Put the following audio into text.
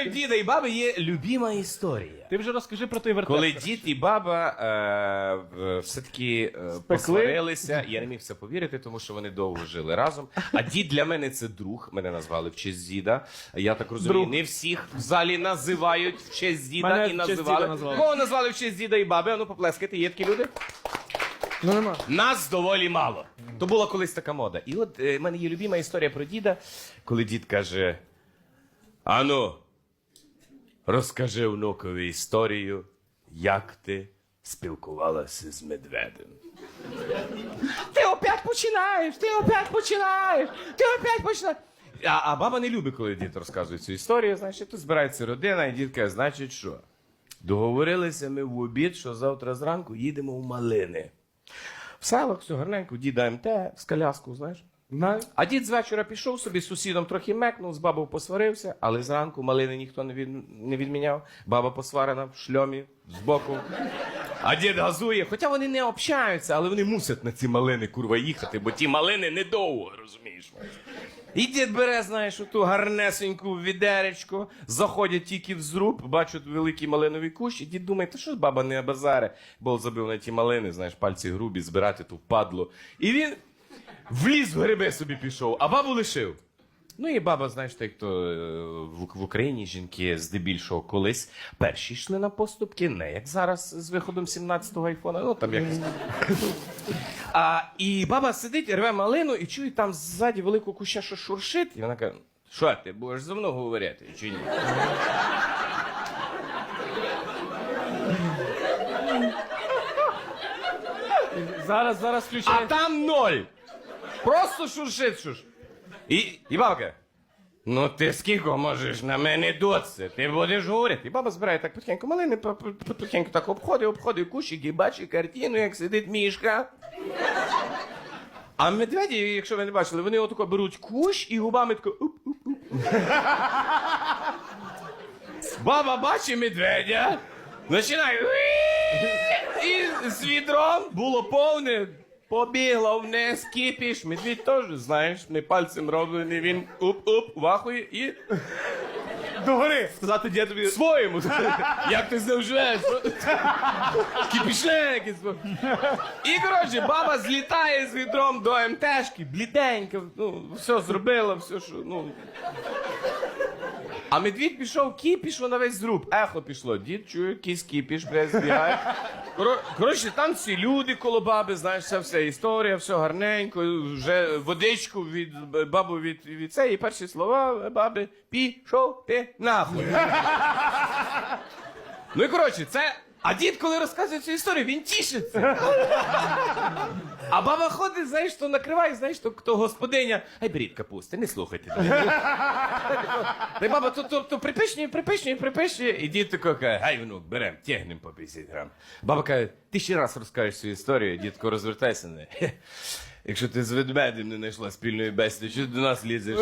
мене в діда і баби є любима історія. Ти вже розкажи про той вертеп. Коли дід і баба е, все-таки е, посварилися, я не міг в це повірити, тому що вони довго жили разом. А дід для мене це друг. Мене назвали в честь діда. Я так розумію, Друг. не всіх в залі називають в честь діда Мене і в честь називали. назвали. Кого назвали в честь діда і баби? А ну поплескайте, є такі люди? Ну нема. Нас доволі мало. То була колись така мода. І от е, в мене є любима історія про діда, коли дід каже: Ану, розкажи внукові історію, як ти спілкувалася з медведем. Ти опять починаєш, ти опять починаєш, ти опять починаєш. А, а баба не любить, коли дід розказує цю історію. І тут збирається родина, і дід каже, значить що? Договорилися ми в обід, що завтра зранку їдемо в малини. В селах все гарненько, діда МТ, з коляску, знаєш. Знаю. А дід з вечора пішов собі з сусідом трохи мекнув, з бабою посварився, але зранку малини ніхто не, від, не відміняв. Баба посварена в шльомі збоку. А дід газує, хоча вони не общаються, але вони мусять на ці малини курва їхати, бо ті малини недовго, розумієш. І дід бере, знаєш, оту гарнесеньку відеречко, заходять тільки в зруб, бачать великий малиновий кущ, і дід думає, та що ж баба не базаре, бо забив на ті малини, знаєш, пальці грубі, збирати ту впадло. І він вліз в гриби собі пішов, а бабу лишив. Ну і баба, знаєш, так то е, в, в Україні жінки здебільшого колись перші йшли на поступки, не як зараз з виходом 17-го айфона. Ну там якось. А, і баба сидить, рве малину і чує там ззаді велику куща, що шуршить. І вона каже: що ти будеш зі мною говорити чи ні? Зараз, зараз А там ноль. Просто шуршить шуш. І, і бабка. Ну ти скільки можеш на мене доці? Ти будеш говорити. І баба збирає так потихеньку малини, по- по- по- потихеньку так обходить, обходить кущик і бачить картину, як сидить мішка. А медведі, якщо ви не бачили, вони отако беруть кущ і губами тако. Баба бачить медведя, починає. І з відром було повне. Побігла вниз, кипіш. Медвідь теж, знаєш, не пальцем роблений, він уп-уп, вахує і Догори. сказати дідові своєму. Як ти з ним живеш? І, коротше, баба злітає з відром до МТшки, бліденька, ну, все зробила, все, що, ну. А медвідь пішов кіпіш, вона весь зруб. Ехо пішло. Дід чує, кіс кіпіш, блядь, збігає. Коротше, там всі люди коло баби, знаєш, вся, вся історія, все гарненько, вже водичку від бабу від, від цієї перші слова баби пішов ти нахуй. ну і коротше, це. А дід, коли розказує цю історію, він тішиться. А баба ходить, знаєш, то накриває, знаєш, то, то господиня. Ай, беріть капусти, не слухайте. Та й баба то, то, то припишнює, припишнює, припишнює. І дід тако каже, гай, внук, берем, тягнем по 50 грам. Баба каже, ти ще раз розкажеш свою історію, дідко, розвертайся на. «Хе, Якщо ти з ведмедем не знайшла спільної бесіди, що ти до нас лізеш?